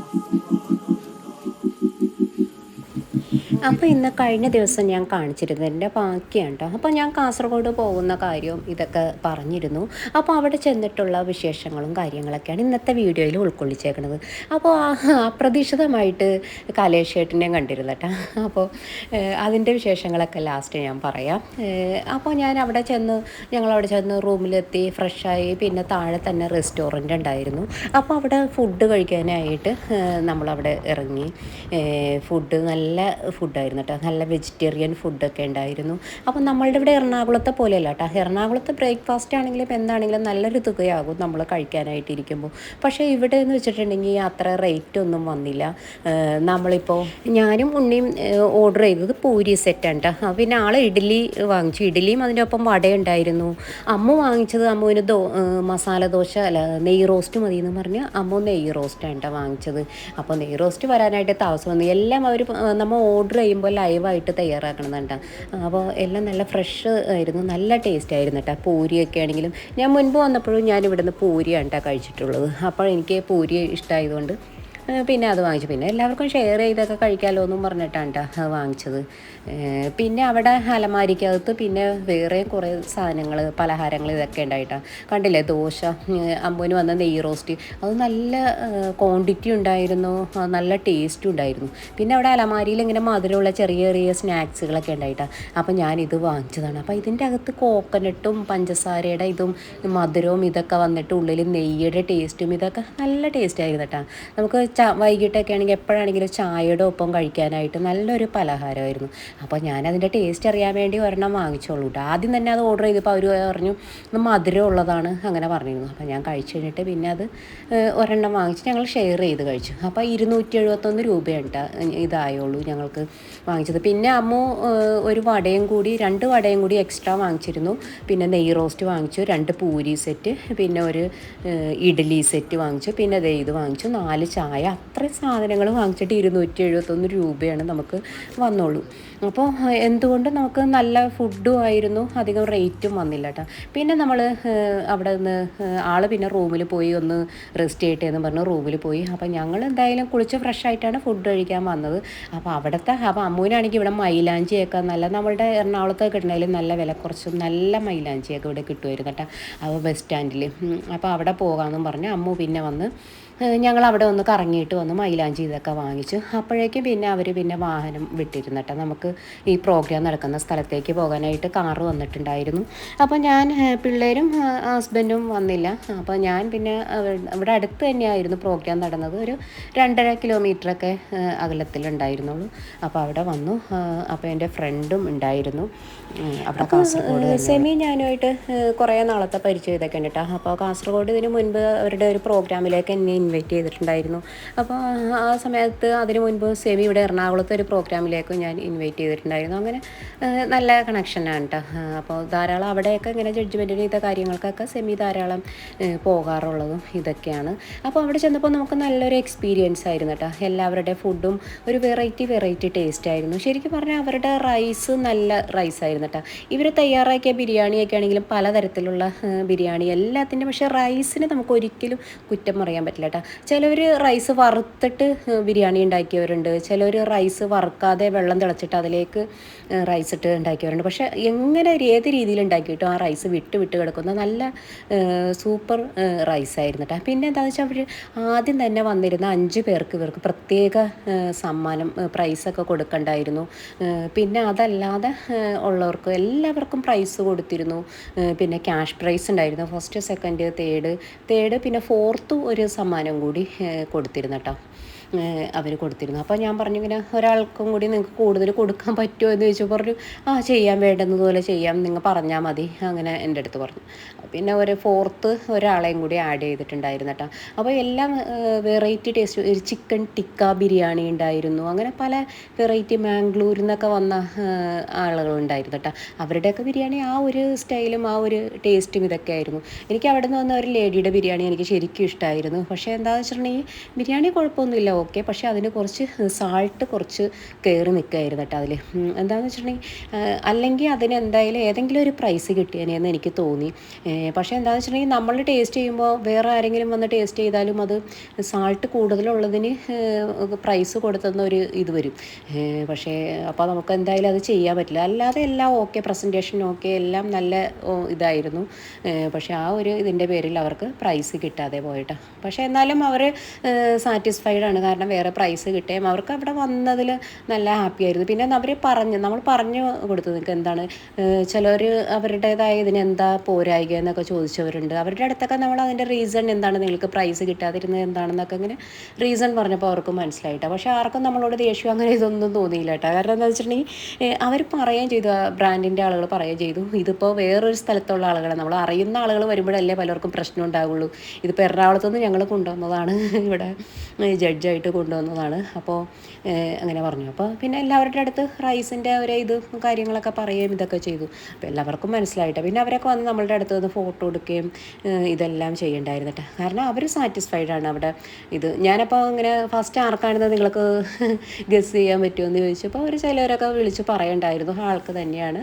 Thank you. അപ്പോൾ ഇന്ന് കഴിഞ്ഞ ദിവസം ഞാൻ കാണിച്ചിരുന്നതിന്റെ ബാക്കിയാണ് കേട്ടോ അപ്പോൾ ഞാൻ കാസർഗോഡ് പോകുന്ന കാര്യവും ഇതൊക്കെ പറഞ്ഞിരുന്നു. അപ്പോൾ അവിടെ ചെന്നിട്ടുള്ള വിശേഷങ്ങളും കാര്യങ്ങളൊക്കെയാണ് ഇന്നത്തെ വീഡിയോയിൽ ഉൾക്കൊള്ളിച്ചേക്കുന്നത് അപ്പോൾ അപ്രതീക്ഷിതമായിട്ട് കലേഷേട്ടിനെയും കണ്ടിരുന്നു കേട്ടോ അപ്പോൾ അതിന്റെ വിശേഷങ്ങളൊക്കെ ലാസ്റ്റ് ഞാൻ പറയാം. അപ്പോൾ ഞാൻ അവിടെ ചെന്ന് ഞങ്ങൾ അവിടെ ചെന്ന് റൂമിലെത്തി ഫ്രഷായി പിന്നെ താഴെ തന്നെ റെസ്റ്റോറന്റ് ഉണ്ടായിരുന്നു. അപ്പോൾ അവിടെ ഫുഡ് കഴിക്കാനായിട്ട് നമ്മളവിടെ ഇറങ്ങി. ഫുഡ് നല്ല ഫുഡായിരുന്നു കേട്ടോ നല്ല വെജിറ്റേറിയൻ ഫുഡൊക്കെ ഉണ്ടായിരുന്നു. അപ്പോൾ നമ്മളുടെ ഇവിടെ എറണാകുളത്തെ പോലെയല്ല കേട്ടോ എറണാകുളത്തെ ബ്രേക്ക്ഫാസ്റ്റ് ആണെങ്കിലും എന്താണെങ്കിലും നല്ലൊരു തുകയാകും നമ്മൾ കഴിക്കാനായിട്ട് ഇരിക്കുമ്പോൾ പക്ഷേ ഇവിടെ എന്ന് വെച്ചിട്ടുണ്ടെങ്കിൽ അത്ര റേറ്റ് ഒന്നും വന്നില്ല. നമ്മളിപ്പോൾ ഞാനും ഉണ്ണിയും ഓർഡർ ചെയ്തത് പൂരി സെറ്റാണ് കേട്ടോ പിന്നെ ആൾ ഇഡ്ഡലി വാങ്ങിച്ചു. ഇഡ്ഡലിയും അതിന്റെ ഒപ്പം വടയുണ്ടായിരുന്നു അമ്മ വാങ്ങിച്ചത് അമ്മുവിന് ദോ മസാല ദോശ അല്ല നെയ്യ് റോസ്റ്റ് മതി എന്ന് പറഞ്ഞ് അമ്മ നെയ്യ് റോസ്റ്റാണ് കേട്ടോ വാങ്ങിച്ചത്. അപ്പോൾ നെയ്യ് റോസ്റ്റ് വരാനായിട്ട് താമസം വന്നു. എല്ലാം അവർ നമ്മൾ ഓർഡർ ചെയ്യുമ്പോൾ ലൈവായിട്ട് തയ്യാറാക്കണമെന്നുണ്ട് അപ്പോൾ എല്ലാം നല്ല ഫ്രഷ് ആയിരുന്നു. നല്ല ടേസ്റ്റ് ആയിരുന്നു കേട്ടോ. പൂരിയൊക്കെ ആണെങ്കിലും ഞാൻ മുൻപ് വന്നപ്പോഴും ഞാൻ ഇവിടുന്ന് പൂരിയാണ് കേട്ടോ കഴിച്ചിട്ടുള്ളത്. അപ്പോൾ എനിക്ക് പൂരി ഇഷ്ടമായതുകൊണ്ട് പിന്നെ അത് വാങ്ങിച്ചു. പിന്നെ എല്ലാവർക്കും ഷെയർ ചെയ്തൊക്കെ കഴിക്കാമല്ലോ എന്നും പറഞ്ഞിട്ടാണ് കേട്ടോ അത് വാങ്ങിച്ചത്. പിന്നെ അവിടെ അലമാരിക്കകത്ത് പിന്നെ വേറെ കുറേ സാധനങ്ങൾ പലഹാരങ്ങൾ ഇതൊക്കെ ഉണ്ടായിട്ടാണ് കണ്ടില്ലേ ദോശ അമ്പൂന് വന്ന നെയ്യ് റോസ്റ്റ്. അത് നല്ല ക്വാണ്ടിറ്റി ഉണ്ടായിരുന്നു. നല്ല ടേസ്റ്റ് ഉണ്ടായിരുന്നു. പിന്നെ അവിടെ അലമാരിയിൽ ഇങ്ങനെ മധുരമുള്ള ചെറിയ ചെറിയ സ്നാക്സുകളൊക്കെ ഉണ്ടായിട്ടാണ് അപ്പോൾ ഞാനിത് വാങ്ങിച്ചതാണ്. അപ്പോൾ ഇതിന്റെ അകത്ത് കോക്കനട്ടും പഞ്ചസാരയുടെ ഇതും മധുരവും ഇതൊക്കെ വന്നിട്ട് ഉള്ളിൽ നെയ്യുടെ ടേസ്റ്റും ഇതൊക്കെ നല്ല ടേസ്റ്റ് ആയിരുന്നു കേട്ടോ നമുക്ക് വൈകിട്ടൊക്കെ ആണെങ്കിൽ എപ്പോഴാണെങ്കിലും ചായയുടെ ഒപ്പം കഴിക്കാനായിട്ട് നല്ലൊരു പലഹാരമായിരുന്നു. അപ്പോൾ ഞാനതിന്റെ ടേസ്റ്റ് അറിയാൻ വേണ്ടി ഒരെണ്ണം വാങ്ങിച്ചോളൂ കേട്ടോ ആദ്യം തന്നെ അത് ഓർഡർ ചെയ്തപ്പോൾ അവർ പറഞ്ഞു ഇത് മധുരം ഉള്ളതാണ് അങ്ങനെ പറഞ്ഞിരുന്നു. അപ്പോൾ ഞാൻ കഴിച്ചു കഴിഞ്ഞിട്ട് പിന്നെ അത് ഒരെണ്ണം വാങ്ങിച്ച് ഞങ്ങൾ ഷെയർ ചെയ്ത് കഴിച്ചു. അപ്പോൾ ഇരുന്നൂറ്റി എഴുപത്തൊന്ന് രൂപയാണ് കേട്ടോ ഇതായുള്ളൂ ഞങ്ങൾക്ക് വാങ്ങിച്ചത്. പിന്നെ അമ്മു ഒരു വടയും കൂടി രണ്ട് വടയും കൂടി എക്സ്ട്രാ വാങ്ങിച്ചിരുന്നു. പിന്നെ നെയ് റോസ്റ്റ് വാങ്ങിച്ചു രണ്ട് പൂരി സെറ്റ് പിന്നെ ഒരു ഇഡ്ഡലി സെറ്റ് വാങ്ങിച്ചു. പിന്നെ ഇത് വാങ്ങിച്ചു നാല് ചായ അത്രയും സാധനങ്ങൾ വാങ്ങിച്ചിട്ട് ഇരുന്നൂറ്റി എഴുപത്തൊന്ന് രൂപയാണ് നമുക്ക് വന്നോളൂ അപ്പോൾ എന്തുകൊണ്ട് നമുക്ക് നല്ല ഫുഡും ആയിരുന്നു? അധികം റേറ്റും വന്നില്ല കേട്ടോ പിന്നെ നമ്മൾ അവിടെ നിന്ന് ആൾ പിന്നെ റൂമിൽ പോയി ഒന്ന് റെസ്റ്റ് ചെയ്യട്ടെ എന്ന് പറഞ്ഞ് റൂമിൽ പോയി. അപ്പോൾ ഞങ്ങൾ എന്തായാലും കുളിച്ച് ഫ്രഷ് ആയിട്ടാണ് ഫുഡ് കഴിക്കാൻ വന്നത്. അപ്പോൾ അവിടുത്തെ അപ്പോൾ അമ്മൂനാണെങ്കിൽ ഇവിടെ മൈലാഞ്ചിയൊക്കെ നല്ല നമ്മളുടെ എറണാകുളത്ത് കിട്ടണതിൽ നല്ല വില കുറച്ചും നല്ല മൈലാഞ്ചിയൊക്കെ ഇവിടെ കിട്ടുമായിരുന്നു കേട്ടോ അപ്പോൾ ബസ് സ്റ്റാൻഡിൽ അപ്പോൾ അവിടെ പോകാമെന്നും പറഞ്ഞ് അമ്മു പിന്നെ വന്ന് ഞങ്ങൾ അവിടെ ഒന്ന് കറങ്ങിയിട്ട് വന്ന് മൈലാഞ്ചി ഇതൊക്കെ വാങ്ങിച്ചു. അപ്പോഴേക്കും പിന്നെ അവർ പിന്നെ വാഹനം വിട്ടിരുന്നു കേട്ടോ നമുക്ക് ഈ പ്രോഗ്രാം നടക്കുന്ന സ്ഥലത്തേക്ക് പോകാനായിട്ട് കാറ് വന്നിട്ടുണ്ടായിരുന്നു. അപ്പോൾ ഞാൻ പിള്ളേരും ഹസ്ബൻഡും വന്നില്ല. അപ്പോൾ ഞാൻ പിന്നെ ഇവിടെ അടുത്ത് തന്നെയായിരുന്നു പ്രോഗ്രാം നടന്നത്. ഒരു രണ്ടര കിലോമീറ്ററൊക്കെ അകലത്തിലുണ്ടായിരുന്നുള്ളൂ. അപ്പോൾ അവിടെ വന്നു. അപ്പോൾ എന്റെ ഫ്രണ്ടും ഉണ്ടായിരുന്നു. അവിടെ കാസർഗോഡ് സെമി ഞാനുമായിട്ട് കുറേ നാളത്തെ പരിചയം ഇതൊക്കെ ഉണ്ട് കേട്ടോ അപ്പോൾ കാസർഗോഡ് ഇതിന് മുൻപ് അവരുടെ ഒരു പ്രോഗ്രാമിലേക്ക് എന്നെ ഇൻവൈറ്റ് ചെയ്തിട്ടുണ്ടായിരുന്നു. അപ്പോൾ ആ സമയത്ത് അതിന് മുൻപ് സെമി ഇവിടെ എറണാകുളത്തെ ഒരു പ്രോഗ്രാമിലേക്കും ഞാൻ ഇൻവൈറ്റ് ചെയ്തിട്ടുണ്ടായിരുന്നു. അങ്ങനെ നല്ല കണക്ഷനാണ് കേട്ടോ അപ്പോൾ ധാരാളം അവിടെയൊക്കെ ഇങ്ങനെ ജഡ്ജ്മെന്റിന് ചെയ്ത കാര്യങ്ങൾക്കൊക്കെ സെമി ധാരാളം പോകാറുള്ളതും ഇതൊക്കെയാണ്. അപ്പോൾ അവിടെ ചെന്നപ്പോൾ നമുക്ക് നല്ലൊരു എക്സ്പീരിയൻസ് ആയിരുന്നു കേട്ടോ എല്ലാവരുടെ ഫുഡും ഒരു വെറൈറ്റി വെറൈറ്റി ടേസ്റ്റ് ആയിരുന്നു. ശരിക്കും പറഞ്ഞാൽ അവരുടെ റൈസ് നല്ല റൈസ് ആയിരുന്നു കേട്ടോ ഇവർ തയ്യാറാക്കിയ ബിരിയാണിയൊക്കെ ആണെങ്കിലും പലതരത്തിലുള്ള ബിരിയാണി എല്ലാത്തിന്റെ പക്ഷേ റൈസിന് നമുക്ക് ഒരിക്കലും കുറ്റം പറയാൻ പറ്റില്ല കേട്ടോ ചിലവർ റൈസ് വറുത്തിട്ട് ബിരിയാണി ഉണ്ടാക്കിയവരുണ്ട്. ചിലവർ റൈസ് വറുക്കാതെ വെള്ളം തിളച്ചിട്ട് അതിലേക്ക് റൈസ് ഇട്ട് ഉണ്ടാക്കിയവരുണ്ട്. പക്ഷേ എങ്ങനെ ഏത് രീതിയിൽ ഉണ്ടാക്കിയിട്ടും ആ റൈസ് വിട്ട് വിട്ട് കിടക്കുന്ന നല്ല സൂപ്പർ ഏഹ്, റൈസ് ആയിരുന്നു കേട്ടോ പിന്നെ എന്താണെന്ന് വെച്ചാൽ അവർ ആദ്യം തന്നെ വന്നിരുന്ന അഞ്ച് പേർക്ക് ഇവർക്ക് പ്രത്യേക സമ്മാനം പ്രൈസൊക്കെ കൊടുക്കണ്ടായിരുന്നു. പിന്നെ അതല്ലാതെ ഉള്ളവർക്ക് എല്ലാവർക്കും പ്രൈസ് കൊടുത്തിരുന്നു. പിന്നെ ക്യാഷ് പ്രൈസ് ഉണ്ടായിരുന്നു. ഫസ്റ്റ് സെക്കൻഡ് തേർഡ് തേർഡ് പിന്നെ ഫോർത്ത് ഒരു സമ്മാനം കൂടി കൊടുത്തിരുന്നു കേട്ടോ അവർ കൊടുത്തിരുന്നു. അപ്പോൾ ഞാൻ പറഞ്ഞു ഇങ്ങനെ ഒരാൾക്കും കൂടി നിങ്ങൾക്ക് കൂടുതൽ കൊടുക്കാൻ പറ്റുമോ? എന്ന് ചോദിച്ചു പറഞ്ഞു ആ ചെയ്യാൻ വേണ്ടുന്നതുപോലെ ചെയ്യാം നിങ്ങൾ പറഞ്ഞാൽ മതി അങ്ങനെ എന്റെ അടുത്ത് പറഞ്ഞു. പിന്നെ ഒരു ഫോർത്ത് ഒരാളെയും കൂടി ആഡ് ചെയ്തിട്ടുണ്ടായിരുന്നു കേട്ടോ അപ്പോൾ എല്ലാം വെറൈറ്റി ടേസ്റ്റ് ഒരു ചിക്കൻ ടിക്ക ബിരിയാണി ഉണ്ടായിരുന്നു. അങ്ങനെ പല വെറൈറ്റി മാംഗ്ലൂരിൽ നിന്നൊക്കെ വന്ന ആളുകളുണ്ടായിരുന്നു കേട്ടോ അവരുടെയൊക്കെ ബിരിയാണി ആ ഒരു സ്റ്റൈലും ആ ഒരു ടേസ്റ്റും ഇതൊക്കെ ആയിരുന്നു. എനിക്ക് അവിടെ നിന്ന് വന്ന ഒരു ലേഡിയുടെ ബിരിയാണി എനിക്ക് ശരിക്കും ഇഷ്ടമായിരുന്നു പക്ഷേ എന്താണെന്ന് വെച്ചിട്ടുണ്ടെങ്കിൽ ബിരിയാണി കുഴപ്പമൊന്നുമില്ല. ഓക്കെ പക്ഷേ അതിന് കുറച്ച് സാൾട്ട് കുറച്ച് കയറി നിൽക്കുകയായിരുന്നു കേട്ടോ അതിൽ എന്താണെന്ന് വെച്ചിട്ടുണ്ടെങ്കിൽ അല്ലെങ്കിൽ അതിന് എന്തായാലും ഏതെങ്കിലും ഒരു പ്രൈസ് കിട്ടിയേനെന്ന് എനിക്ക് തോന്നി. പക്ഷേ എന്താണെന്ന് വെച്ചിട്ടുണ്ടെങ്കിൽ നമ്മൾ ടേസ്റ്റ് ചെയ്യുമ്പോൾ വേറെ ആരെങ്കിലും വന്ന് ടേസ്റ്റ് ചെയ്താലും അത് സാൾട്ട് കൂടുതലുള്ളതിന് പ്രൈസ് കൊടുത്തുന്ന ഒരു ഇത് വരും. പക്ഷേ അപ്പോൾ നമുക്ക് എന്തായാലും അത് ചെയ്യാൻ പറ്റില്ല. അല്ലാതെ എല്ലാം ഓക്കെ പ്രസന്റേഷൻ ഓക്കെ എല്ലാം നല്ല ഇതായിരുന്നു. പക്ഷേ ആ ഒരു ഇതിന്റെ പേരിൽ അവർക്ക് പ്രൈസ് കിട്ടാതെ പോയിട്ട് പക്ഷേ എന്നാലും അവർ സാറ്റിസ്ഫൈഡ് ആണ്. കാരണം വേറെ പ്രൈസ് കിട്ടുകയും അവർക്ക് അവിടെ വന്നതിൽ നല്ല ഹാപ്പി ആയിരുന്നു. പിന്നെ അവർ പറഞ്ഞു നമ്മൾ പറഞ്ഞു കൊടുത്തു നിങ്ങൾക്ക് എന്താണ് ചിലർ അവരുടേതായ ഇതിനെന്താ പോരായിക എന്നൊക്കെ ചോദിച്ചവരുണ്ട്. അവരുടെ അടുത്തൊക്കെ നമ്മൾ അതിന്റെ റീസൺ എന്താണ് നിങ്ങൾക്ക് പ്രൈസ് കിട്ടാതിരുന്നത് എന്താണെന്നൊക്കെ ഇങ്ങനെ റീസൺ പറഞ്ഞപ്പോൾ അവർക്ക് മനസ്സിലായിട്ടോ. പക്ഷേ ആർക്കും നമ്മളോട് ദേഷ്യം അങ്ങനെ ഇതൊന്നും തോന്നിയില്ല കേട്ടോ. കാരണം എന്താ വെച്ചിട്ടുണ്ടെങ്കിൽ അവർ പറയുകയും ചെയ്തു ബ്രാൻഡിന്റെ ആളുകൾ പറയുകയും ചെയ്തു ഇതിപ്പോൾ വേറൊരു സ്ഥലത്തുള്ള ആളുകളെ നമ്മൾ അറിയുന്ന ആളുകൾ വരുമ്പോഴല്ലേ പലർക്കും പ്രശ്നം ഉണ്ടാവുള്ളൂ. ഇതിപ്പോൾ എറണാകുളത്തുനിന്ന് ഞങ്ങൾ കൊണ്ടുവന്നതാണ് ഇവിടെ ജഡ്ജായിട്ട് കൊണ്ടുവന്നതാണ്. അപ്പോൾ അങ്ങനെ പറഞ്ഞു. അപ്പോൾ പിന്നെ എല്ലാവരുടെ അടുത്ത് റൈസിന്റെ ഒരു ഇത് കാര്യങ്ങളൊക്കെ പറയുകയും ഇതൊക്കെ ചെയ്തു. അപ്പോൾ എല്ലാവർക്കും മനസ്സിലായിട്ട്. പിന്നെ അവരൊക്കെ വന്ന് നമ്മളുടെ അടുത്ത് നിന്ന് ഫോട്ടോ എടുക്കുകയും ഇതെല്ലാം ചെയ്യണ്ടായിരുന്നിട്ട് കാരണം അവർ സാറ്റിസ്ഫൈഡ് ആണ് അവിടെ ഇത്. ഞാനപ്പോൾ ഇങ്ങനെ ഫസ്റ്റ് ആർക്കാണെന്ന് നിങ്ങൾക്ക് ഗസ് ചെയ്യാൻ പറ്റുമെന്ന് ചോദിച്ചപ്പോൾ അവർ ചിലവരൊക്കെ വിളിച്ച് പറയണ്ടായിരുന്നു. ആൾക്ക് തന്നെയാണ്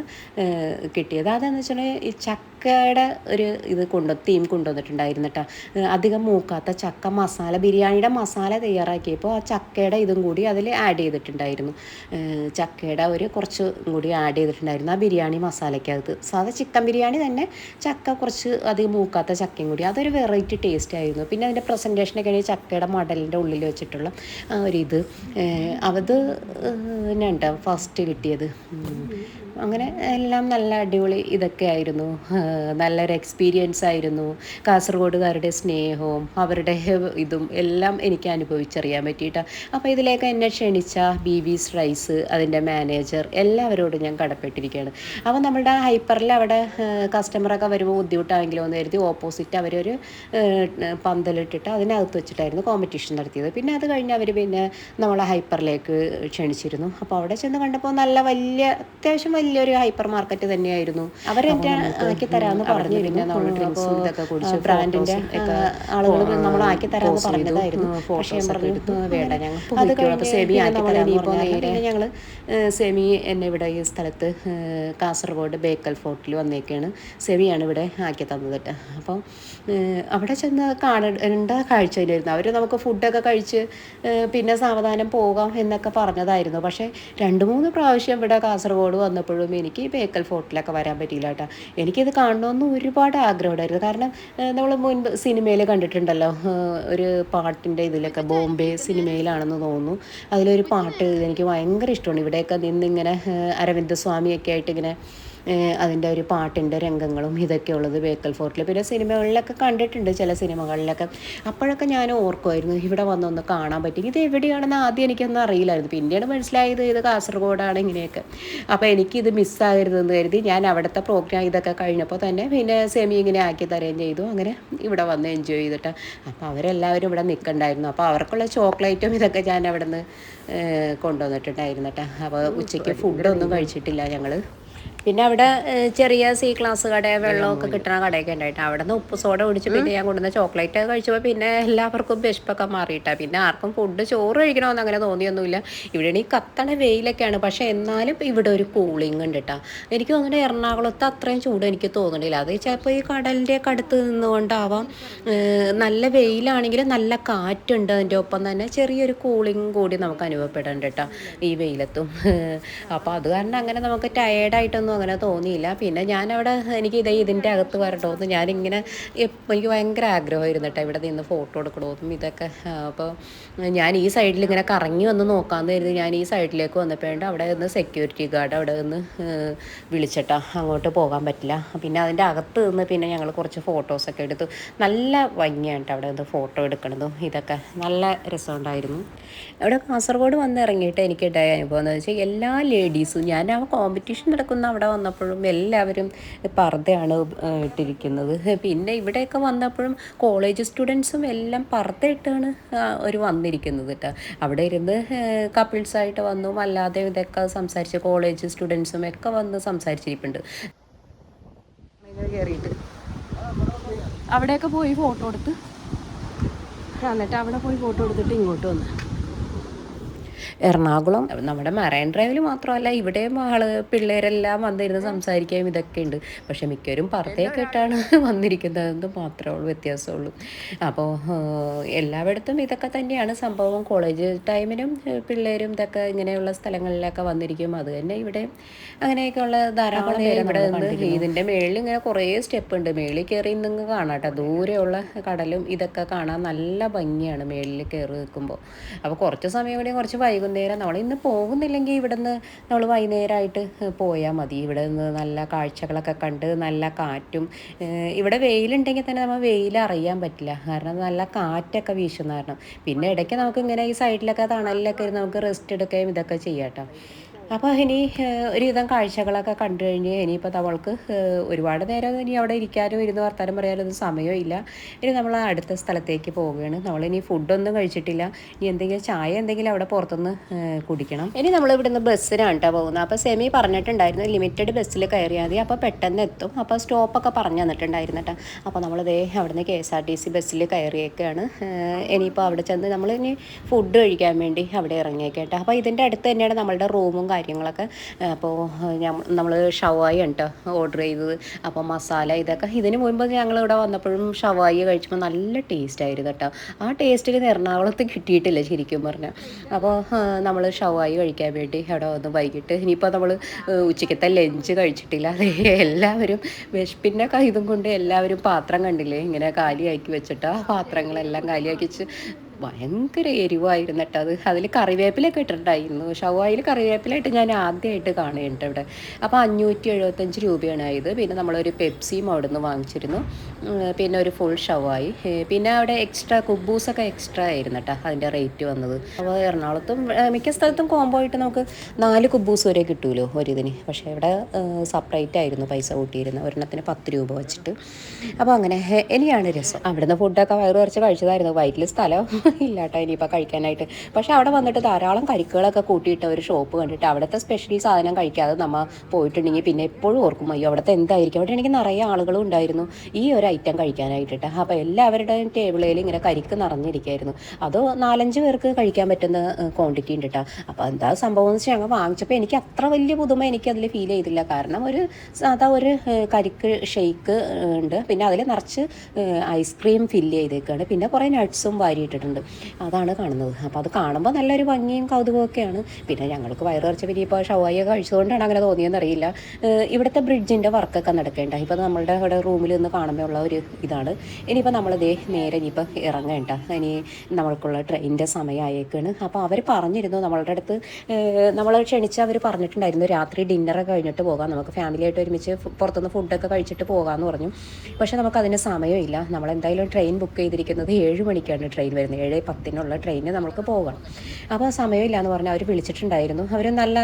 കിട്ടിയത്. അതെന്ന് വെച്ചിട്ടുണ്ടെങ്കിൽ ഈ ചക്കയുടെ ഒരു ഇത് കൊണ്ടു തീം കൊണ്ടുവന്നിട്ടുണ്ടായിരുന്നു കേട്ടോ അധികം മൂക്കാത്ത ചക്ക മസാല ബിരിയാണിയുടെ മസാല തയ്യാറാക്കിയപ്പോൾ ആ ചക്കയുടെ ഇതും കൂടി അതിൽ ആഡ് ചെയ്തിട്ടുണ്ടായിരുന്നു. ചക്കയുടെ ഒരു കുറച്ച് കൂടി ആഡ് ചെയ്തിട്ടുണ്ടായിരുന്നു ആ ബിരിയാണി മസാലയ്ക്കകത്ത് സാധാ ചിക്കൻ ബിരിയാണി തന്നെ ചക്ക കുറച്ച് അധികം മൂക്കാത്ത ചക്കയും കൂടി. അതൊരു വെറൈറ്റി ടേസ്റ്റ് ആയിരുന്നു. പിന്നെ അതിന്റെ പ്രസന്റേഷനൊക്കെ ആണെങ്കിൽ ചക്കയുടെ മടലിന്റെ ഉള്ളിൽ വെച്ചിട്ടുള്ള ആ ഒരു ഇത്. അത് ഫസ്റ്റ് കിട്ടിയത്. അങ്ങനെ എല്ലാം നല്ല അടിപൊളി ഇതൊക്കെ ആയിരുന്നു. നല്ലൊരു എക്സ്പീരിയൻസ് ആയിരുന്നു. കാസർഗോഡുകാരുടെ സ്നേഹവും അവരുടെ ഇതും എല്ലാം എനിക്ക് അനുഭവിച്ചറിയാൻ പറ്റിയിട്ട്. അപ്പോൾ ഇതിലേക്ക് എന്നെ ക്ഷണിച്ച ബി വിസ് റൈസ് അതിന്റെ മാനേജർ എല്ലാവരോടും ഞാൻ കടപ്പെട്ടിരിക്കുകയാണ്. അപ്പോൾ നമ്മളുടെ ഹൈപ്പറിൽ അവിടെ കസ്റ്റമറൊക്കെ വരുമ്പോൾ ബുദ്ധിമുട്ടാണെങ്കിലോ എന്ന് കരുതി ഓപ്പോസിറ്റ് അവരൊരു പന്തലിട്ടിട്ട് അതിനകത്ത് വെച്ചിട്ടായിരുന്നു കോമ്പറ്റീഷൻ നടത്തിയത്. പിന്നെ അത് കഴിഞ്ഞ് അവർ പിന്നെ നമ്മളെ ഹൈപ്പറിലേക്ക് ക്ഷണിച്ചിരുന്നു. അപ്പോൾ അവിടെ ചെന്ന് കണ്ടപ്പോൾ നല്ല വലിയ അത്യാവശ്യം വലിയൊരു ഹൈപ്പർ മാർക്കറ്റ് തന്നെയായിരുന്നു. അവർ എന്റെ ആക്കി തരാമെന്ന് പറഞ്ഞിരുന്നു. ബ്രാൻഡിന്റെ ആളുകൾ നമ്മൾ ആക്കി തരാമെന്ന് പറഞ്ഞതായിരുന്നു. പക്ഷേ പറഞ്ഞു വേണ്ട ഞങ്ങൾ അത് കഴിഞ്ഞ് സെമി ആക്കി തരാമെന്ന് ഞങ്ങൾ സെമി എന്നെ ഇവിടെ ഈ സ്ഥലത്ത് കാസർഗോഡ് ബേക്കൽ ഫോർട്ടിൽ വന്നേക്കാണ്. സെമിയാണ് ഇവിടെ ആക്കി തന്നത് അപ്പോൾ അവിടെ ചെന്ന് കാണേണ്ട കാഴ്ചയിലായിരുന്നു? അവർ നമുക്ക് ഫുഡൊക്കെ കഴിച്ച് പിന്നെ സാവധാനം പോകാം എന്നൊക്കെ പറഞ്ഞതായിരുന്നു. പക്ഷേ രണ്ട് മൂന്ന് പ്രാവശ്യം ഇവിടെ കാസർഗോഡ് വന്നപ്പോഴും എനിക്ക് ഈ ബേക്കൽ ഫോർട്ടിലൊക്കെ വരാൻ പറ്റിയില്ല കേട്ടോ എനിക്കിത് കാണണമെന്ന് ഒരുപാട് ആഗ്രഹമുണ്ടായിരുന്നു. കാരണം നമ്മൾ മുൻപ് സിനിമയിൽ കണ്ടിട്ടുണ്ടല്ലോ ഒരു പാട്ടിന്റെ ഇതിലൊക്കെ ബോംബെ സിനിമയിലാണെന്ന് തോന്നുന്നു. അതിലൊരു പാട്ട് എനിക്ക് ഭയങ്കര ഇഷ്ടമാണ്. ഇവിടെയൊക്കെ നിന്നിങ്ങനെ അരവിന്ദ സ്വാമിയൊക്കെ ആയിട്ട് ഇങ്ങനെ അതിന്റെ ഒരു പാട്ടിന്റെ രംഗങ്ങളും ഇതൊക്കെ ഉള്ളത് ബേക്കൽ ഫോർട്ടിൽ പിന്നെ സിനിമകളിലൊക്കെ കണ്ടിട്ടുണ്ട് ചില സിനിമകളിലൊക്കെ. അപ്പോഴൊക്കെ ഞാൻ ഓർക്കുമായിരുന്നു ഇവിടെ വന്നൊന്ന് കാണാൻ പറ്റി. ഇത് എവിടെയാണെന്ന് ആദ്യം എനിക്കൊന്നും അറിയില്ലായിരുന്നു. പിന്നീട് മനസ്സിലായത് ഇത് കാസർഗോഡാണ് ഇങ്ങനെയൊക്കെ. അപ്പോൾ എനിക്കിത് മിസ്സാകരുതെന്ന് കരുതി ഞാൻ അവിടുത്തെ പ്രോഗ്രാം ഇതൊക്കെ കഴിഞ്ഞപ്പോൾ തന്നെ പിന്നെ സെമി ഇങ്ങനെ ആക്കി തരുകയും ചെയ്തു. അങ്ങനെ ഇവിടെ വന്ന് എൻജോയ് ചെയ്തിട്ട്. അപ്പോൾ അവരെല്ലാവരും ഇവിടെ നിൽക്കണ്ടായിരുന്നു. അപ്പോൾ അവർക്കുള്ള ചോക്ലേറ്റും ഇതൊക്കെ ഞാൻ അവിടെ നിന്ന് കൊണ്ടുവന്നിട്ടുണ്ടായിരുന്നു കേട്ടോ. അപ്പോൾ ഉച്ചയ്ക്ക് ഫുഡൊന്നും കഴിച്ചിട്ടില്ല ഞങ്ങൾ പിന്നെ അവിടെ ചെറിയ സി ക്ലാസ് കട വെള്ളമൊക്കെ കിട്ടുന്ന കടയൊക്കെ ഉണ്ടായിട്ട്. അവിടെ നിന്ന് ഉപ്പ് സോഡ കുടിച്ച് പിന്നെ ഞാൻ കൊണ്ടുവന്ന ചോക്ലേറ്റ് കഴിച്ചപ്പോൾ പിന്നെ എല്ലാവർക്കും വിശപ്പൊക്കെ മാറിയിട്ടാ. പിന്നെ ആർക്കും ഫുഡ് ചോറ് കഴിക്കണമെന്ന് അങ്ങനെ തോന്നിയൊന്നുമില്ല. ഇവിടെ ഈ കത്തണ വെയിലൊക്കെയാണ്. പക്ഷെ എന്നാലും ഇവിടെ ഒരു കൂളിംഗ് ഉണ്ട് കേട്ടോ എനിക്ക് അങ്ങനെ എറണാകുളത്ത് അത്രയും ചൂട് എനിക്ക് തോന്നുന്നില്ല അത് ചിലപ്പോൾ ഈ കടലിന്റെ അടുത്ത് നിന്നുകൊണ്ടാവാം. നല്ല വെയിലാണെങ്കിലും നല്ല കാറ്റുണ്ട് അതിന്റെ ഒപ്പം തന്നെ ചെറിയൊരു കൂളിംഗ് കൂടി നമുക്ക് അനുഭവപ്പെടേണ്ട കേട്ടോ ഈ വെയിലത്തും. അപ്പോൾ അത് കാരണം അങ്ങനെ നമുക്ക് ടയേർഡായിട്ടൊന്നും അങ്ങനെ തോന്നിയില്ല. പിന്നെ ഞാനവിടെ എനിക്ക് ഇതേ ഇതിന്റെ അകത്ത് വരണമെന്ന് ഞാനിങ്ങനെ എനിക്ക് ഭയങ്കര ആഗ്രഹമായിരുന്നു കേട്ടോ ഇവിടെ നിന്ന് ഫോട്ടോ എടുക്കണമെന്നും ഇതൊക്കെ. അപ്പോൾ ഞാൻ ഈ സൈഡിൽ ഇങ്ങനെ കറങ്ങി വന്ന് നോക്കാമെന്ന് കരുതി ഞാൻ ഈ സൈഡിലേക്ക് വന്നപ്പോഴുണ്ട് അവിടെ നിന്ന് സെക്യൂരിറ്റി ഗാർഡ് അവിടെ നിന്ന് വിളിച്ചിട്ടാ അങ്ങോട്ട് പോകാൻ പറ്റില്ല. പിന്നെ അതിന്റെ അകത്ത് നിന്ന് പിന്നെ ഞങ്ങൾ കുറച്ച് ഫോട്ടോസൊക്കെ എടുത്തു. നല്ല ഭംഗിയാണ് അവിടെ നിന്ന് ഫോട്ടോ എടുക്കണതും ഇതൊക്കെ. നല്ല രസമുണ്ടായിരുന്നു. അവിടെ കാസർഗോഡ് വന്ന് എനിക്ക് ഉണ്ടായ അനുഭവം എന്ന് വെച്ചാൽ എല്ലാ ലേഡീസും ഞാൻ ആ കോമ്പറ്റീഷൻ നടക്കുന്ന അവിടെ വന്നപ്പോഴും എല്ലാവരും പർദ്ദയാണ് ഇട്ടിരിക്കുന്നത്. പിന്നെ ഇവിടെയൊക്കെ വന്നപ്പോഴും കോളേജ് സ്റ്റുഡൻസും എല്ലാം പർദ്ദ ഇട്ടാണ് അവർ വന്നിരിക്കുന്നത് കേട്ടോ അവിടെ ഇരുന്ന് കപ്പിൾസായിട്ട് വന്നു അല്ലാതെ ഇതൊക്കെ സംസാരിച്ച് കോളേജ് സ്റ്റുഡൻസും ഒക്കെ വന്ന് സംസാരിച്ചിരിപ്പുണ്ട്. കയറിയിട്ട് അവിടെയൊക്കെ പോയി ഫോട്ടോ എടുത്ത്. എന്നിട്ട് അവിടെ പോയി ഫോട്ടോ എടുത്തിട്ട് ഇങ്ങോട്ട് വന്ന്. എറണാകുളം. നമ്മുടെ മറൈൻ ഡ്രൈവിൽ മാത്രമല്ല ഇവിടെയും ആൾ പിള്ളേരെല്ലാം വന്നിരുന്ന് സംസാരിക്കുകയും ഇതൊക്കെ ഉണ്ട്. പക്ഷെ മിക്കവരും പുറത്തേക്ക് കേട്ടാണ് വന്നിരിക്കുന്നതെന്ന് മാത്രമേ ഉള്ളൂ വ്യത്യാസമുള്ളൂ. അപ്പോൾ എല്ലായിടത്തും ഇതൊക്കെ തന്നെയാണ് സംഭവം. കോളേജ് ടൈമിനും പിള്ളേരും ഇതൊക്കെ ഇങ്ങനെയുള്ള സ്ഥലങ്ങളിലൊക്കെ വന്നിരിക്കും. അത് തന്നെ ഇവിടെ അങ്ങനെയൊക്കെയുള്ള ധാരാളം പേര് ഇവിടെ നിന്ന് ഇതിന്റെ മേളിൽ ഇങ്ങനെ കുറേ സ്റ്റെപ്പ് ഉണ്ട്. മേളിൽ കയറി നിന്ന് കാണാട്ടോ ദൂരെയുള്ള കടലും ഇതൊക്കെ കാണാൻ നല്ല ഭംഗിയാണ് മേളിൽ കയറി നിൽക്കുമ്പോൾ. അപ്പോൾ കുറച്ച് സമയം കൂടി കുറച്ച് വൈകുന്നേരം നമ്മൾ ഇന്ന് പോകുന്നില്ലെങ്കിൽ ഇവിടെ നിന്ന് നമ്മൾ വൈകുന്നേരമായിട്ട് പോയാൽ മതി. ഇവിടെ നിന്ന് നല്ല കാഴ്ചകളൊക്കെ കണ്ട് നല്ല കാറ്റും ഇവിടെ വെയിലുണ്ടെങ്കിൽ തന്നെ നമ്മൾ വെയിൽ അറിയാൻ പറ്റില്ല. കാരണം നല്ല കാറ്റൊക്കെ വീശുന്ന കാരണം. പിന്നെ ഇടയ്ക്ക് നമുക്ക് ഇങ്ങനെ ഈ സൈഡിലൊക്കെ തണലിലൊക്കെ നമുക്ക് റെസ്റ്റ് എടുക്കുകയും ഇതൊക്കെ ചെയ്യാം കേട്ടോ. അപ്പോൾ ഇനി ഒരുവിധം കാഴ്ചകളൊക്കെ കണ്ടു കഴിഞ്ഞ് ഇനിയിപ്പോൾ നമ്മൾക്ക് ഒരുപാട് നേരം ഇനി അവിടെ ഇരിക്കാനും ഇരുന്ന് വർത്താനം പറയാനൊന്നും സമയമില്ല ഇനി നമ്മൾ അടുത്ത സ്ഥലത്തേക്ക് പോവുകയാണ്. നമ്മളിനി ഫുഡൊന്നും കഴിച്ചിട്ടില്ല. ഇനി എന്തെങ്കിലും ചായ എന്തെങ്കിലും അവിടെ പുറത്തുനിന്ന് കുടിക്കണം. ഇനി നമ്മൾ ഇവിടുന്ന് ബസ്സിനാണ് കേട്ടോ പോകുന്നത്. അപ്പോൾ സെമി പറഞ്ഞിട്ടുണ്ടായിരുന്നു ലിമിറ്റഡ് ബസ്സിൽ കയറിയാൽ മതി. അപ്പോൾ പെട്ടെന്ന് എത്തും. അപ്പോൾ സ്റ്റോപ്പൊക്കെ പറഞ്ഞു തന്നിട്ടുണ്ടായിരുന്നു കേട്ടോ അപ്പോൾ നമ്മളിതേ അവിടുന്ന് K S R T C ബസ്സിൽ കയറിയേക്കാണ്. ഇനിയിപ്പോൾ അവിടെ ചെന്ന് നമ്മൾ ഇനി ഫുഡ് കഴിക്കാൻ വേണ്ടി അവിടെ ഇറങ്ങിയേക്കേട്ടോ അപ്പോൾ ഇതിന്റെ അടുത്ത് തന്നെയാണ് നമ്മളുടെ റൂമും കാര്യങ്ങളൊക്കെ അപ്പോൾ നമ്മൾ ഷവായി കേട്ടോ ഓർഡർ ചെയ്തത്. അപ്പോൾ മസാല ഇതൊക്കെ ഇതിന് ഞങ്ങൾ ഇവിടെ വന്നപ്പോഴും ഷവായി കഴിച്ചപ്പോൾ നല്ല ടേസ്റ്റ് ആയിരുന്നു കേട്ടോ ആ ടേസ്റ്റിൽ എറണാകുളത്ത് കിട്ടിയിട്ടില്ല ശരിക്കും പറഞ്ഞാൽ അപ്പോൾ നമ്മൾ ഷവായി കഴിക്കാൻ വേണ്ടി അവിടെ വന്ന്. വൈകിട്ട് ഇനിയിപ്പോൾ നമ്മൾ ഉച്ചയ്ക്കത്തെ ലഞ്ച് കഴിച്ചിട്ടില്ല. അതെ എല്ലാവരും വിശപ്പിന്റെ ഇതും കൊണ്ട് എല്ലാവരും പാത്രം കണ്ടില്ലേ? ഇങ്ങനെ കാലിയാക്കി വെച്ചിട്ട് ആ പാത്രങ്ങളെല്ലാം കാലിയാക്കി വെച്ച് ഭയങ്കര എരിവായിരുന്നു കേട്ടോ അത് അതിൽ കറിവേപ്പിലൊക്കെ ഇട്ടിട്ടുണ്ടായിരുന്നു. ഷവായിൽ കറിവേപ്പിലായിട്ട് ഞാൻ ആദ്യമായിട്ട് കാണുന്നുണ്ട് ഇവിടെ അപ്പോൾ അഞ്ഞൂറ്റി എഴുപത്തഞ്ച് രൂപയാണ് ആയത്. പിന്നെ നമ്മളൊരു പെപ്സിയും അവിടെ നിന്ന് വാങ്ങിച്ചിരുന്നു പിന്നെ ഒരു ഫുൾ ഷവായി. പിന്നെ അവിടെ എക്സ്ട്രാ കുബൂസൊക്കെ എക്സ്ട്രാ ആയിരുന്നു കേട്ടോ അതിന്റെ റേറ്റ് വന്നത്. അപ്പോൾ എറണാകുളത്തും മിക്ക സ്ഥലത്തും കോംബോ ആയിട്ട് നമുക്ക് നാല് കുബൂസ് വരെ കിട്ടുമല്ലോ ഒരിതിന് പക്ഷേ ഇവിടെ സെപ്പറേറ്റ് ആയിരുന്നു പൈസ കൂട്ടിയിരുന്നത്. ഒരെണ്ണത്തിന് പത്ത് രൂപ വെച്ചിട്ട്. അപ്പോൾ അങ്ങനെ ഇനിയാണ് രസം. അവിടുന്ന് ഫുഡൊക്കെ വയറ് കുറച്ച് കഴിച്ചതായിരുന്നു. വയറ്റിൽ സ്ഥലം ഇല്ല കേട്ടോ ഇനിയിപ്പോൾ കഴിക്കാനായിട്ട്. പക്ഷെ അവിടെ വന്നിട്ട് ധാരാളം കരിക്കുകളൊക്കെ കൂട്ടിയിട്ട് ഒരു ഷോപ്പ് കണ്ടിട്ട് അവിടുത്തെ സ്പെഷ്യൽ സാധനം കഴിക്കാതെ നമ്മൾ പോയിട്ടുണ്ടെങ്കിൽ പിന്നെ എപ്പോഴും ഓർക്കും അയ്യോ അവിടുത്തെ എന്തായിരിക്കും? അവിടെ എനിക്ക് നിറയെ ആളുകളും ഉണ്ടായിരുന്നു. ഈ ഒരു ഐറ്റം കഴിക്കാനായിട്ടിട്ട്. അപ്പോൾ എല്ലാവരുടെയും ടേബിളിൽ ഇങ്ങനെ കരിക്ക് നിറഞ്ഞിരിക്കുമായിരുന്നു അതോ നാലഞ്ച് പേർക്ക് കഴിക്കാൻ പറ്റുന്ന ക്വാണ്ടിറ്റി ഉണ്ട് കേട്ടോ അപ്പോൾ എന്താ സംഭവം എന്ന് വെച്ചാൽ ഞങ്ങൾ വാങ്ങിച്ചപ്പോൾ എനിക്ക് അത്ര വലിയ പുതുമ എനിക്ക് അതിൽ ഫീൽ ചെയ്തില്ല. കാരണം ഒരു സാധാ ഒരു കരിക്ക് ഷെയ്ക്ക് ഉണ്ട്. പിന്നെ അതിൽ നിറച്ച് ഐസ്ക്രീം ഫില്ല് ചെയ്തേക്കാണ്. പിന്നെ കുറേ നട്ട്സും വാരിയിട്ടിട്ടുണ്ട്. ഉണ്ട് അതാണ് കാണുന്നത്. അപ്പോൾ അത് കാണുമ്പോൾ നല്ലൊരു ഭംഗിയും കൗതുകമൊക്കെയാണ് പിന്നെ ഞങ്ങൾക്ക് വയറിറച്ച പിന്നെ ഇപ്പോൾ ഷവായി കഴിച്ചുകൊണ്ടാണ് അങ്ങനെ തോന്നിയെന്നറിയില്ല ഇവിടുത്തെ ബ്രിഡ്ജിന്റെ വർക്കൊക്കെ നടക്കേണ്ട. ഇപ്പോൾ നമ്മളുടെ അവിടെ റൂമിൽ നിന്ന് കാണുമ്പോൾ ഉള്ള ഒരു ഇതാണ്. ഇനിയിപ്പോൾ നമ്മളിതേ നേരെ ഇനിയിപ്പോൾ ഇറങ്ങേണ്ട. ഇനി നമ്മൾക്കുള്ള ട്രെയിനിന്റെ സമയമായേക്കാണ് അപ്പോൾ അവർ പറഞ്ഞിരുന്നു നമ്മളുടെ അടുത്ത്. നമ്മൾ ക്ഷണിച്ച് അവർ പറഞ്ഞിട്ടുണ്ടായിരുന്നു രാത്രി ഡിന്നറൊക്കെ കഴിഞ്ഞിട്ട് പോകാം. നമുക്ക് ഫാമിലിയായിട്ട് ഒരുമിച്ച് പുറത്തുനിന്ന് ഫുഡൊക്കെ കഴിച്ചിട്ട് പോകാമെന്ന് പറഞ്ഞു. പക്ഷേ നമുക്കതിന് സമയമില്ല. നമ്മളെന്തായാലും ട്രെയിൻ ബുക്ക് ചെയ്തിരിക്കുന്നത് ഏഴ് മണിക്കാണ് ട്രെയിൻ വരുന്നത്. ഏഴ് പത്തിനുള്ള ട്രെയിന് നമുക്ക് പോകണം. അപ്പോൾ സമയമില്ല എന്ന് പറഞ്ഞാൽ അവർ വിളിച്ചിട്ടുണ്ടായിരുന്നു. അവർ നല്ല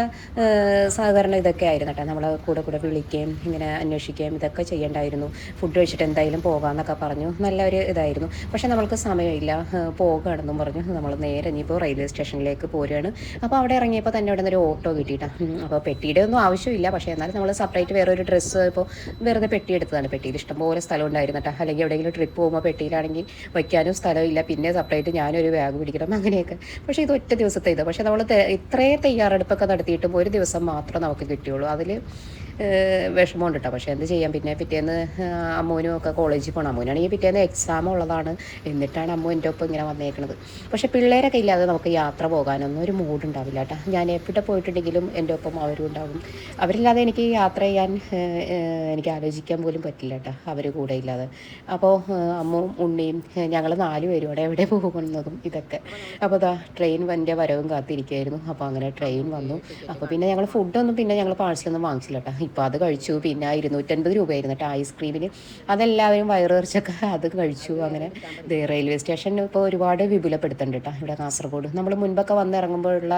സഹകരണം ഇതൊക്കെ ആയിരുന്നു കേട്ടോ. നമ്മളെ കൂടെ കൂടെ വിളിക്കുകയും ഇങ്ങനെ അന്വേഷിക്കുകയും ഇതൊക്കെ ചെയ്യേണ്ടായിരുന്നു. ഫുഡ് കഴിച്ചിട്ട് എന്തായാലും പോകാമെന്നൊക്കെ പറഞ്ഞു. നല്ല ഒരു ഇതായിരുന്നു. പക്ഷേ നമ്മൾക്ക് സമയമില്ല പോകുകയാണെന്നും പറഞ്ഞു. നമ്മൾ നേരെ ഇനിയിപ്പോൾ റെയിൽവേ സ്റ്റേഷനിലേക്ക് പോരുകയാണ് അപ്പോൾ അവിടെ ഇറങ്ങിയപ്പോൾ തന്നെ അവിടെ ഒരു ഓട്ടോ കിട്ടിയിട്ടാണ് അപ്പോൾ പെട്ടിയുടെ ഒന്നും ആവശ്യമില്ല. പക്ഷേ എന്നാലും നമ്മൾ സെപ്പറേറ്റ് വേറൊരു ഡ്രസ്സ് ഇപ്പോൾ വെറുതെ പെട്ടി എടുത്തതാണ്. പെട്ടിയിൽ ഇഷ്ടംപോലെ സ്ഥലം ഉണ്ടായിരുന്നു കേട്ടോ. അല്ലെങ്കിൽ എവിടെയെങ്കിലും ട്രിപ്പ് പോകുമ്പോൾ പെട്ടിയിലാണെങ്കിൽ വയ്ക്കാനും സ്ഥലമില്ല. പിന്നെ സെപ്പറേറ്റ് ഞാനൊരു ബാഗ് പിടിക്കണം അങ്ങനെയൊക്കെ. പക്ഷേ ഇത് ഒറ്റ ദിവസത്തെ ഇത് പക്ഷേ നമ്മൾ ഇത്രയും തയ്യാറെടുപ്പൊക്കെ നടത്തിയിട്ടും ഒരു ദിവസം മാത്രം നമുക്ക് കിട്ടിയുള്ളൂ. അതിൽ വിഷമമുണ്ട് കേട്ടോ പക്ഷേ എന്ത് ചെയ്യാം? പിന്നെ പിറ്റേന്ന് അമ്മൂനും ഒക്കെ കോളേജിൽ പോകണം അമ്മൂനാണെങ്കിൽ പിറ്റേന്ന് എക്സാം ഉള്ളതാണ്. എന്നിട്ടാണ് അമ്മു എന്റെ ഒപ്പം ഇങ്ങനെ വന്നേക്കുന്നത് പക്ഷേ പിള്ളേരൊക്കെ ഇല്ലാതെ നമുക്ക് യാത്ര പോകാനൊന്നും ഒരു മൂഡ് ഉണ്ടാവില്ല കേട്ടോ ഞാൻ എവിടെ പോയിട്ടുണ്ടെങ്കിലും എന്റെ ഒപ്പം അവരും ഉണ്ടാവും. അവരില്ലാതെ എനിക്ക് യാത്ര ചെയ്യാൻ എനിക്ക് ആലോചിക്കാൻ പോലും പറ്റില്ല കേട്ടോ അവർ കൂടെ ഇല്ലാതെ. അപ്പോൾ അമ്മും ഉണ്ണിയും ഞങ്ങൾ നാല് അവിടെ എവിടെ പോകുന്നതും ഇതൊക്കെ. അപ്പോൾ അതാ ട്രെയിൻ വന്റെ വരവും കാത്തിരിക്കുകയായിരുന്നു അപ്പോൾ അങ്ങനെ ട്രെയിൻ വന്നു. അപ്പോൾ പിന്നെ ഞങ്ങൾ ഫുഡൊന്നും പിന്നെ ഞങ്ങൾ പാഴ്സലൊന്നും വാങ്ങിച്ചില്ല കേട്ടോ ഇപ്പോൾ അത് കഴിച്ചു. പിന്നെ ഇരുന്നൂറ്റൻപത് രൂപയായിരുന്നു കേട്ടോ ഐസ്ക്രീമിന്. അതെല്ലാവരും വയറിറച്ചൊക്കെ അത് കഴിച്ചു. അങ്ങനെ റെയിൽവേ സ്റ്റേഷൻ ഇപ്പോൾ ഒരുപാട് വിപുലപ്പെടുത്തുന്നുണ്ട് കേട്ടോ ഇവിടെ കാസർഗോഡ്. നമ്മൾ മുൻപൊക്കെ വന്നിറങ്ങുമ്പോഴുള്ള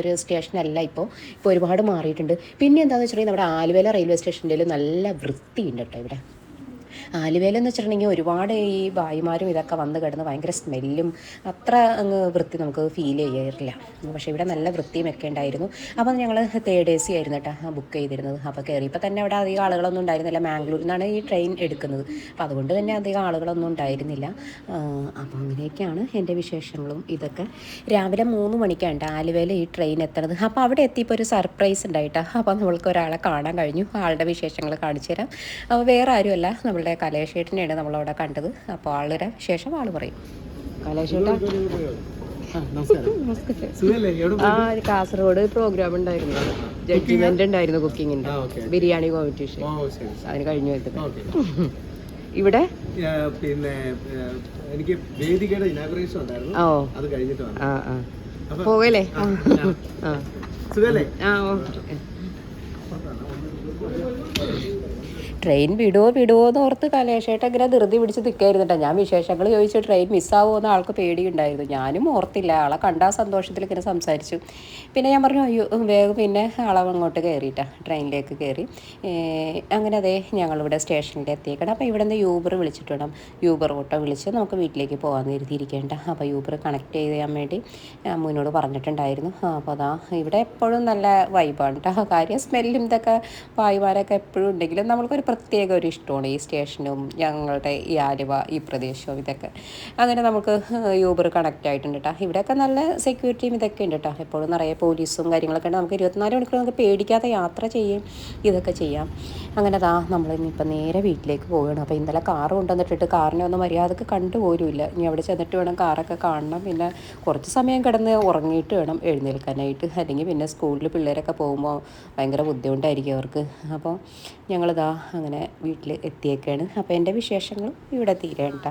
ഒരു സ്റ്റേഷനല്ല ഇപ്പോൾ ഇപ്പോൾ ഒരുപാട് മാറിയിട്ടുണ്ട്. പിന്നെ എന്താണെന്ന് വെച്ചിട്ടുണ്ടെങ്കിൽ നമ്മുടെ ആലുവല റെയിൽവേ സ്റ്റേഷന്റെ നല്ല വൃത്തിയുണ്ട് കേട്ടോ ഇവിടെ. ആലുവയിലെന്ന് വെച്ചിട്ടുണ്ടെങ്കിൽ ഒരുപാട് ഈ ഭായിമാരും ഇതൊക്കെ വന്ന് കിടന്ന് ഭയങ്കര സ്മെല്ലും അത്ര അങ്ങ് വൃത്തി നമുക്ക് ഫീൽ ചെയ്യാറില്ല. പക്ഷെ ഇവിടെ നല്ല വൃത്തിയും ഒക്കെ ഉണ്ടായിരുന്നു. അപ്പം ഞങ്ങൾ തേർഡ് എ സി ആയിരുന്നു കേട്ടോ ബുക്ക് ചെയ്തിരുന്നത്. അപ്പോൾ കയറിയപ്പോൾ തന്നെ അവിടെ അധികം ആളുകളൊന്നും ഉണ്ടായിരുന്നില്ല. മാംഗ്ലൂരിൽ നിന്നാണ് ഈ ട്രെയിൻ എടുക്കുന്നത്. അപ്പോൾ അതുകൊണ്ട് തന്നെ അധികം ആളുകളൊന്നും ഉണ്ടായിരുന്നില്ല. അപ്പോൾ അങ്ങനെയൊക്കെയാണ് എന്റെ വിശേഷങ്ങളും ഇതൊക്കെ. രാവിലെ മൂന്ന് മണിക്കാണ് ആലുവയിൽ ഈ ട്രെയിൻ എത്തണത് അപ്പോൾ അവിടെ എത്തിയപ്പോൾ ഒരു സർപ്രൈസ് ഉണ്ടായിട്ടാണ് അപ്പോൾ നമ്മൾക്ക് ഒരാളെ കാണാൻ കഴിഞ്ഞു. ആളുടെ വിശേഷങ്ങൾ കാണിച്ചു തരാം. അപ്പോൾ വേറെ ആരുമല്ല. നമ്മളുടെ കലേഷേട്ടനെയാണ് നമ്മളവിടെ കണ്ടത്. അപ്പോൾ ആളുടെ ശേഷം ആൾ പറയും. കലേഷേട്ടാ? ആ ഒരു കാസർഗോഡ് പ്രോഗ്രാം ഉണ്ടായിരുന്നു. ജഡ്ജ്മെന്റ് ഉണ്ടായിരുന്നു കുക്കിങ്ങിന്റെ ബിരിയാണി കോമ്പറ്റീഷൻ അതിന് കഴിഞ്ഞു വരുന്നത് ഇവിടെ? പിന്നെ എനിക്ക് വേദികയുടെ ഇനാഗ്രേഷൻ ഉണ്ടായിരുന്നു. ഓ. അത് കഴിഞ്ഞിട്ട് വന്നു. ആ ആ. പോകല്ലേ സുഖല്ലേ? ആ ഓ ട്രെയിൻ വിടുവോ വിടുവോ എന്ന് ഓർത്ത് കലേഷേട്ട ഇങ്ങനെ ധൃതി പിടിച്ച് നിൽക്കായിരുന്നു കേട്ടോ ഞാൻ വിശേഷങ്ങൾ ചോദിച്ചു ട്രെയിൻ മിസ്സാവോ എന്ന് ആൾക്ക് പേടിയുണ്ടായിരുന്നു. ഞാനും ഓർത്തില്ല. ആളെ കണ്ട സന്തോഷത്തിൽ ഇങ്ങനെ സംസാരിച്ചു. പിന്നെ ഞാൻ പറഞ്ഞു അയ്യോ വേഗം പിന്നെ ആളെ അങ്ങോട്ട് കയറിയിട്ടാ ട്രെയിനിലേക്ക് കയറി അങ്ങനെ അതെ ഞങ്ങളിവിടെ സ്റ്റേഷനിൽ എത്തിയേക്കണം അപ്പോൾ ഇവിടെ നിന്ന് യൂബർ വിളിച്ചിട്ട് വേണം. യൂബർ ഓട്ടോ വിളിച്ച് നമുക്ക് വീട്ടിലേക്ക് പോകാൻ കരുതിയിരിക്കേണ്ട അപ്പോൾ യൂബർ കണക്ട് ചെയ്യാൻ വേണ്ടി അമ്മുവിനോട് പറഞ്ഞിട്ടുണ്ടായിരുന്നു. അപ്പോൾ അതാ ഇവിടെ എപ്പോഴും നല്ല വൈബാണ് കേട്ടോ കാര്യം സ്മെല്ലും ഇതൊക്കെ വായുമാരൊക്കെ എപ്പോഴും ഉണ്ടെങ്കിലും നമ്മൾക്കൊരു പ്രത്യേക ഒരു ഇഷ്ടമാണ് ഈ സ്റ്റേഷനും ഞങ്ങളുടെ ഈ ആലുവ ഈ പ്രദേശവും ഇതൊക്കെ. അങ്ങനെ നമുക്ക് യൂബർ കണക്റ്റ് ആയിട്ടുണ്ട് കേട്ടോ ഇവിടെയൊക്കെ നല്ല സെക്യൂരിറ്റിയും ഇതൊക്കെ ഉണ്ട് കേട്ടോ എപ്പോഴും നിറയെ പോലീസും കാര്യങ്ങളൊക്കെ ഉണ്ട്. നമുക്ക് ഇരുപത്തിനാല് മണിക്കൂർ നമുക്ക് പേടിക്കാതെ യാത്ര ചെയ്യും ഇതൊക്കെ ചെയ്യാം. അങ്ങനെ അതാ നമ്മൾ ഇനിയിപ്പോൾ നേരെ വീട്ടിലേക്ക് പോവുകയാണ്. അപ്പോൾ ഇന്നലെ കാർ കൊണ്ടുവന്നിട്ടിട്ട് കാറിനെ ഒന്നും മര്യാദയ്ക്ക് കണ്ടുപോലുമില്ല ഇനി അവിടെ ചെന്നിട്ട് വേണം കാറൊക്കെ കാണണം. പിന്നെ കുറച്ച് സമയം കിടന്ന് ഉറങ്ങിയിട്ട് വേണം എഴുന്നേൽക്കാനായിട്ട്. അല്ലെങ്കിൽ പിന്നെ സ്കൂളിൽ പിള്ളേരൊക്കെ പോകുമ്പോൾ ഭയങ്കര ബുദ്ധിമുട്ടായിരിക്കും അവർക്ക്. അപ്പോൾ ഞങ്ങളിതാ അങ്ങനെ വീട്ടിൽ എത്തിയേക്കാണ്. അപ്പോൾ എന്റെ വിശേഷങ്ങളും ഇവിടെ തീരേണ്ട